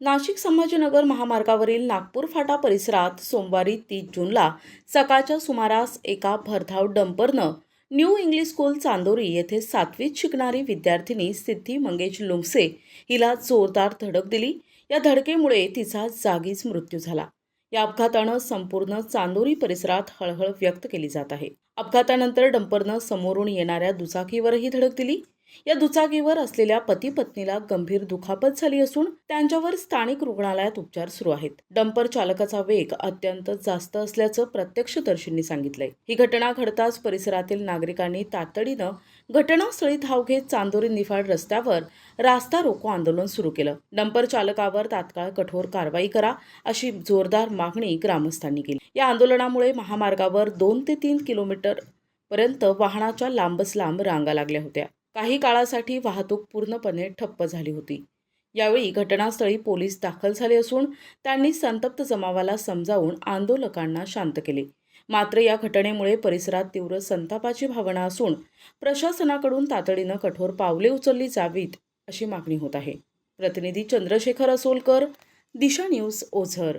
नाशिक संभाजीनगर महामार्गावरील नागपूर फाटा परिसरात सोमवारी तीस जूनला सकाळच्या सुमारास एका भरधाव डंपरनं न्यू इंग्लिश स्कूल चांदोरी येथे सातवीत शिकणारी विद्यार्थिनी सिद्धी मंगेश लुंगसे हिला जोरदार धडक दिली. या धडकेमुळे तिचा जागीच मृत्यू झाला. या अपघातानं संपूर्ण चांदोरी परिसरात हळहळ व्यक्त केली जात आहे. अपघातानंतर डंपरनं समोरून येणाऱ्या दुचाकीवरही धडक दिली. या दुचाकीवर असलेल्या पती पत्नीला गंभीर दुखापत झाली असून त्यांच्यावर स्थानिक रुग्णालयात उपचार सुरू आहेत. डंपर चालकाचा वेग अत्यंत जास्त असल्याचं प्रत्यक्षदर्शींनी सांगितलंय. ही घटना घडताच परिसरातील नागरिकांनी तातडीनं घटनास्थळी धाव घेत चांदोरी निफाड रस्त्यावर रास्ता रोको आंदोलन सुरू केलं. डंपर चालकावर तात्काळ कठोर कारवाई करा अशी जोरदार मागणी ग्रामस्थांनी केली. या आंदोलनामुळे महामार्गावर दोन ते तीन किलोमीटर पर्यंत वाहनाच्या लांबच लांब रांगा लागल्या होत्या. काही काळासाठी वाहतूक पूर्णपणे ठप्प झाली होती. यावेळी घटनास्थळी पोलीस दाखल झाले असून त्यांनी संतप्त जमावाला समजावून आंदोलकांना शांत केले. मात्र या घटनेमुळे परिसरात तीव्र संतापाची भावना असून प्रशासनाकडून तातडीनं कठोर पावले उचलली जावीत अशी मागणी होत आहे. प्रतिनिधी चंद्रशेखर असोलकर दिशा न्यूज ओझर.